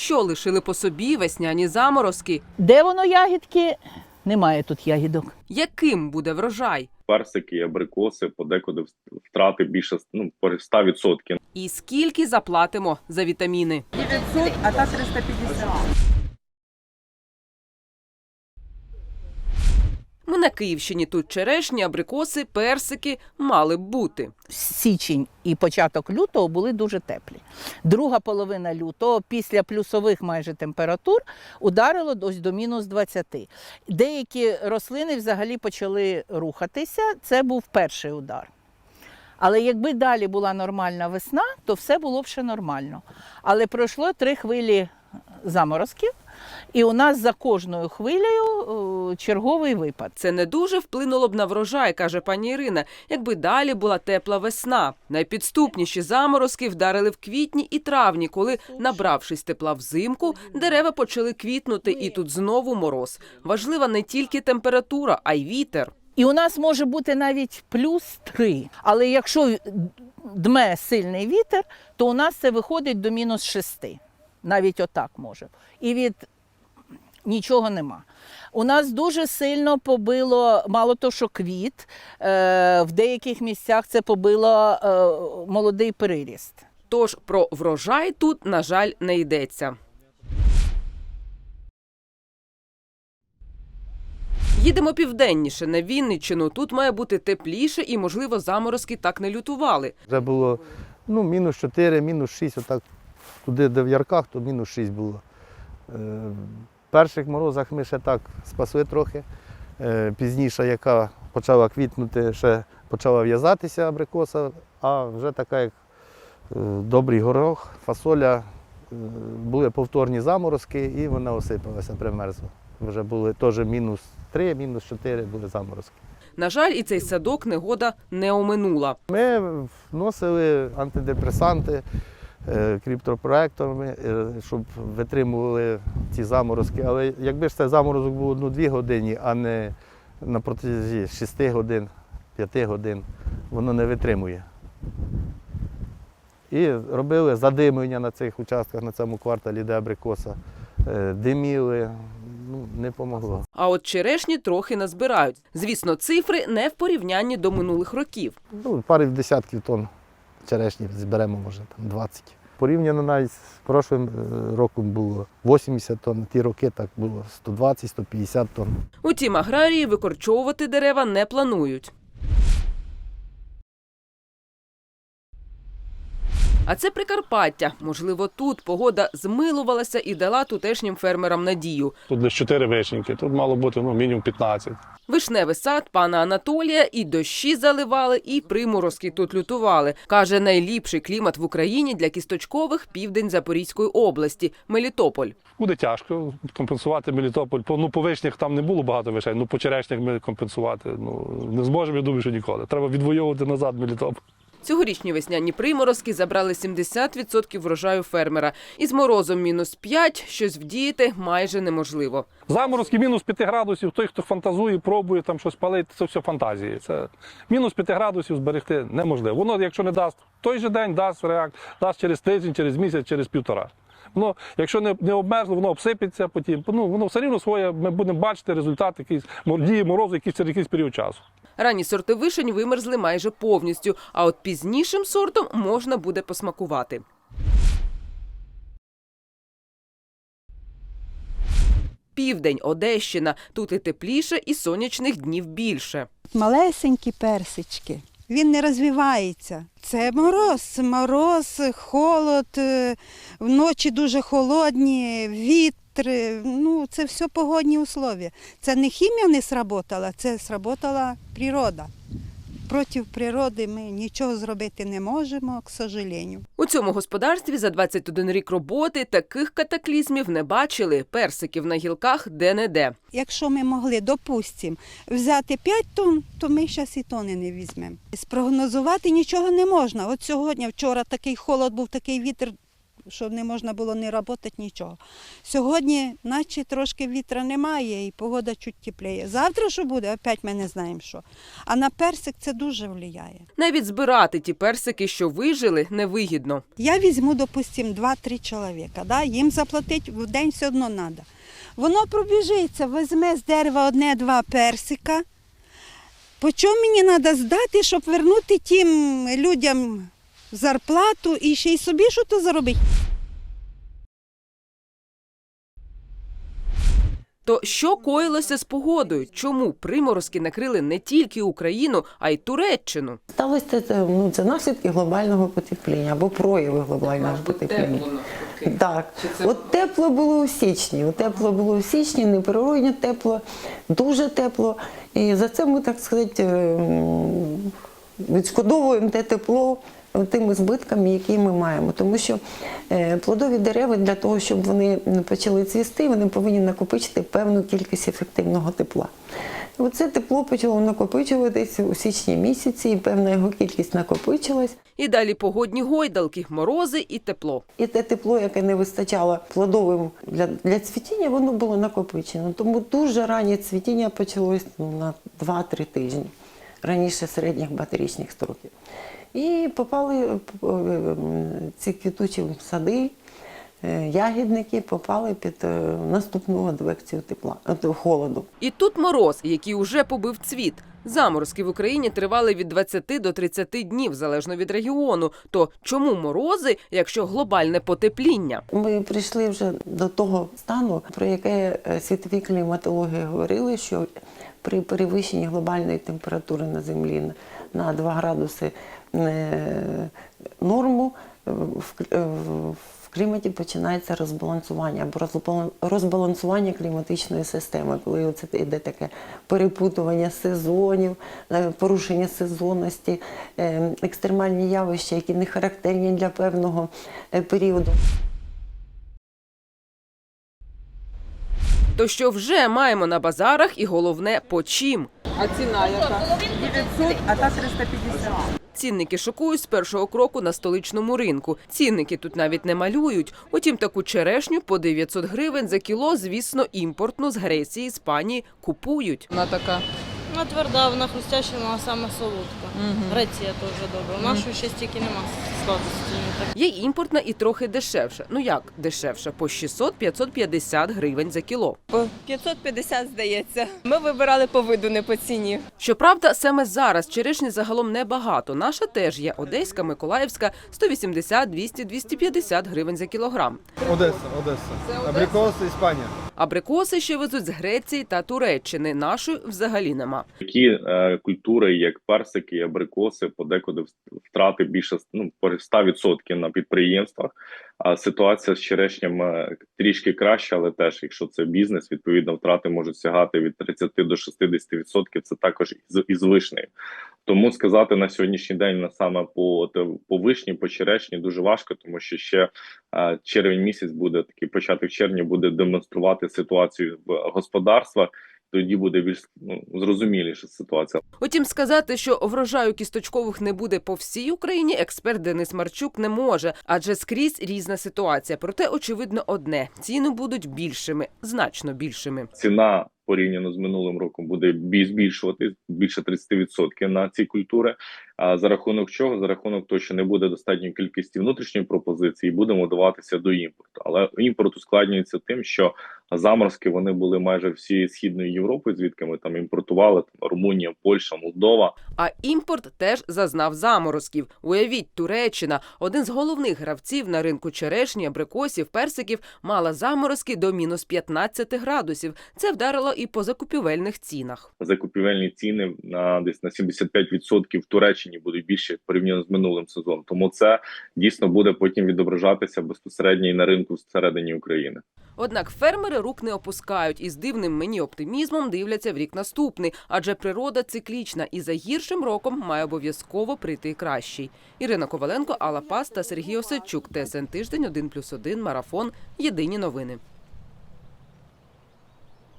Що лишили по собі весняні заморозки? Де воно ягідки? Немає тут ягідок. Яким буде врожай? персики абрикоси подекуди втрати більше ну, по 100%. І скільки заплатимо за вітаміни? 900, а та 350. Ми на Київщині тут черешні, абрикоси, персики мали б бути. Січень і початок лютого були дуже теплі. Друга половина лютого, після плюсових майже температур, ударило ось до мінус 20. Деякі рослини взагалі почали рухатися. Це був перший удар. Але якби далі була нормальна весна, то все було б ще нормально. Але пройшло три хвилі заморозків, і у нас за кожною хвилею е, черговий випад. Це не дуже вплинуло б на врожай, каже пані Ірина, якби далі була тепла весна. Найпідступніші заморозки вдарили в квітні і травні, коли, набравшись тепла взимку, дерева почали квітнути, і тут знову мороз. Важлива не тільки температура, а й вітер. І у нас може бути навіть плюс 3. Але якщо дме сильний вітер, то у нас це виходить до мінус 6. Навіть отак може. І від нічого нема. У нас дуже сильно побило, мало то, що квіт, е, в деяких місцях це побило е, молодий переріст. Тож про врожай тут, на жаль, не йдеться. Їдемо південніше на Вінниччину. Тут має бути тепліше і, можливо, заморозки так не лютували. Вже було ну, мінус 4, мінус 6, отак туди, де в ярках, то мінус 6 було. Е, в перших морозах ми ще так спасли трохи. Е, пізніше, яка почала квітнути, ще почала в'язатися абрикоса, а вже така, як е, добрий горох, фасоля, були повторні заморозки і вона осипалася, примерзла. Вже були теж мінус 3, мінус 4 були заморозки. На жаль, і цей садок негода не оминула. Ми вносили антидепресанти криптопроекторами, е, щоб витримували ці заморозки. Але якби ж цей заморозок був одну-дві години, а не на протязі 6 годин, 5 годин, воно не витримує. І робили задимлення на цих участках, на цьому кварталі, де абрикоса. Е, Диміли, ну, не помогло. А от черешні трохи назбирають. Звісно, цифри не в порівнянні до минулих років. Ну, пари десятків тонн черешні зберемо, може, там 20. Порівняно навіть з прошлим е, роком було 80 тонн, ті роки так було 120-150 тонн. Утім, аграрії викорчовувати дерева не планують. А це Прикарпаття. Можливо, тут погода змилувалася і дала тутешнім фермерам надію. Тут лише 4 вишеньки, тут мало бути ну, мінімум 15. Вишневий сад пана Анатолія і дощі заливали, і приморозки тут лютували. Каже, найліпший клімат в Україні для кісточкових південь Запорізької області Мелітополь. Буде тяжко компенсувати Мелітополь. По, ну, по вишнях там не було багато вишень, ну по черешнях ми компенсувати ну, не зможемо, я думаю, що ніколи. Треба відвоювати назад Мелітополь. Цьогорічні весняні приморозки забрали 70% врожаю фермера. Із морозом мінус 5 щось вдіяти майже неможливо. Заморозки мінус 5 градусів, той, хто фантазує, пробує там щось палити, це все фантазії. Це мінус 5 градусів зберегти неможливо. Воно, якщо не дасть той же день, дасть реакт, дасть через тиждень, через місяць, через півтора. Воно, якщо не, не обмерзло, воно обсипеться потім. Ну, воно все рівно своє, ми будемо бачити результат якийсь дії морозу якийсь через якийсь період часу. Ранні сорти вишень вимерзли майже повністю, а от пізнішим сортом можна буде посмакувати. Південь, Одещина. Тут і тепліше, і сонячних днів більше. малесенькі персички. Він не розвивається. Це мороз, мороз, холод, е, вночі дуже холодні, вітри. Ну, це все погодні условия. Це не хімія не сработала, це сработала природа. Проти природи ми нічого зробити не можемо, к сожалению. У цьому господарстві за 21 рік роботи таких катаклізмів не бачили. Персиків на гілках де-не-де. Якщо ми могли, допустимо, взяти 5 тонн, то ми зараз і тони не візьмемо. Спрогнозувати нічого не можна. От сьогодні, вчора такий холод був, такий вітер що не можна було не працювати, нічого. Сьогодні, наче трошки вітра немає і погода чуть тепліє. Завтра що буде, опять ми не знаємо що. А на персик це дуже впливає. Навіть збирати ті персики, що вижили, невигідно. Я візьму, допустим, 2-3 чоловіка, да? їм заплатити в день все одно треба. Воно пробіжиться, візьме з дерева одне-два персика. По чому мені треба здати, щоб вернути тим людям зарплату і ще й собі що то заробити? То що коїлося з погодою? Чому приморозки накрили не тільки Україну, а й Туреччину? Сталося це, ну, це наслідки глобального потепління або прояви глобального потепління. Так, от тепло було у січні. От тепло було у січні, неприродно тепло, дуже тепло. І за це ми, так сказати, ем, відшкодовуємо те тепло тими збитками, які ми маємо. Тому що е, плодові дерева для того, щоб вони почали цвісти, вони повинні накопичити певну кількість ефективного тепла. Оце тепло почало накопичуватися у січні місяці, і певна його кількість накопичилась. І далі погодні гойдалки, морози і тепло. І те тепло, яке не вистачало плодовим для, для цвітіння, воно було накопичено. Тому дуже раннє цвітіння почалось ну, на 2-3 тижні, раніше середніх батарічних строків. І попали е, ці квітучі сади, ягідники попали під е, наступну адвекцію тепла, е, холоду. І тут мороз, який уже побив цвіт. Заморозки в Україні тривали від 20 до 30 днів, залежно від регіону. То чому морози, якщо глобальне потепління? Ми прийшли вже до того стану, про яке е, світові кліматологи говорили, що при перевищенні глобальної температури на землі на 2 градуси е, норму е, в е, в кліматі починається розбалансування або розбалан- розбалансування кліматичної системи, коли оце йде таке перепутування сезонів, е, порушення сезонності, е, екстремальні явища, які не характерні для певного е, періоду. То що вже маємо на базарах, і головне по чим. А ціна яка? 900, а та 350. Цінники шокують з першого кроку на столичному ринку. Цінники тут навіть не малюють. Утім, таку черешню по 900 гривень за кіло, звісно, імпортну з Греції, Іспанії купують. Вона така. Вона тверда, вона хрустяща, вона саме солодка. Греція теж добра. У нашої ще стільки нема сладості. Так. Є імпортна і трохи дешевша. Ну як дешевша? По 600-550 гривень за кіло. По 550, здається. Ми вибирали по виду, не по ціні. Щоправда, саме зараз черешні загалом небагато. Наша теж є одеська, миколаївська 180, 200, 250 гривень за кілограм. Одеса, Одеса. Абрикос, Іспанія. Абрикоси ще везуть з Греції та Туреччини. Нашої взагалі нема. Такі е, культури, як персики абрикоси, подекуди втрати більше ну, по 100% на підприємствах. А ситуація з черешням е, трішки краща, але теж, якщо це бізнес, відповідно втрати можуть сягати від 30 до 60%. Це також із, із вишнею. Тому сказати на сьогоднішній день на саме по, по вишні, по черешні дуже важко, тому що ще е, червень місяць буде такий початок червня буде демонструвати ситуацію в господарствах. Тоді буде більш ну, зрозуміліша ситуація. Утім, сказати, що врожаю кісточкових не буде по всій Україні, експерт Денис Марчук не може, адже скрізь різна ситуація. Проте очевидно одне: ціни будуть більшими, значно більшими. Ціна порівняно з минулим роком буде бі- збільшувати більше 30% на ці культури. А за рахунок чого? За рахунок того, що не буде достатньої кількості внутрішньої пропозиції, будемо даватися до імпорту. Але імпорт ускладнюється тим, що заморозки вони були майже всієї східної Європи, звідки ми там імпортували там Румунія, Польща, Молдова. А імпорт теж зазнав заморозків. Уявіть, Туреччина, один з головних гравців на ринку черешні, абрикосів, персиків, мала заморозки до мінус 15 градусів. Це вдарило і по закупівельних цінах. закупівельні ціни на десь на 75% в Туреччині будуть більше порівняно з минулим сезоном. Тому це дійсно буде потім відображатися безпосередньо і на ринку всередині України. Однак фермери рук не опускають і з дивним мені оптимізмом дивляться в рік наступний, адже природа циклічна і за гіршим роком має обов'язково прийти кращий. Ірина Коваленко, Алла Пас та Сергій Осадчук. ТСН тиждень 1+,1, марафон. Єдині новини.